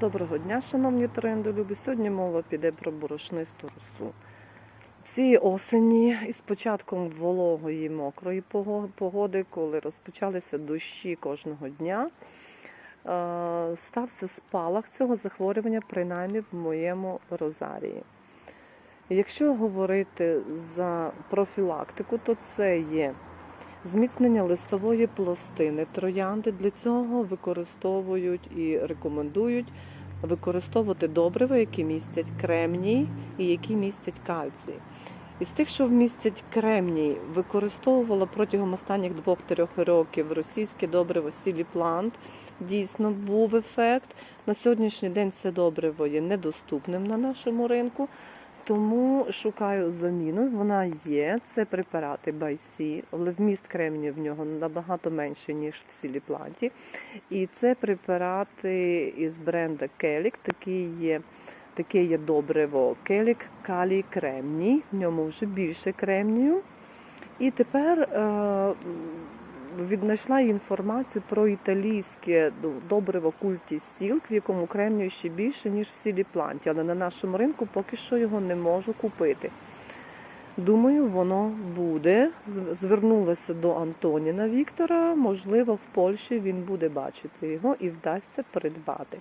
Доброго дня, шановні трендолюбі. Сьогодні мова піде про борошнисту росу. Цієї осені із початком вологої мокрої погоди, коли розпочалися дощі кожного дня, е, стався спалах цього захворювання, принаймні в моєму розарії. Якщо говорити за профілактику, то це є зміцнення листової пластини троянди. Для цього використовують і рекомендують використовувати добрива, які містять кремній і які містять кальцій. Із тих, що містять кремній, використовувала протягом останніх 2-3 років російське добриво Сіліплант. Дійсно був ефект. На сьогоднішній день це добриво є недоступним на нашому ринку. Тому шукаю заміну. Вона є. Це препарати Байсі, але вміст кремнію в нього набагато менше, ніж в сіліпланті. І це препарати із бренда Келік. Такий є, таке є добриво Келік Калій Кремній. В ньому вже більше кремнію. І тепер е, віднайшла інформацію про італійське добриво культі Сілк, в якому кремнію ще більше, ніж в сіліпланті, але на нашому ринку поки що його не можу купити. Думаю, воно буде. Звернулася до Антоніна Віктора. Можливо, в Польщі він буде бачити його і вдасться придбати.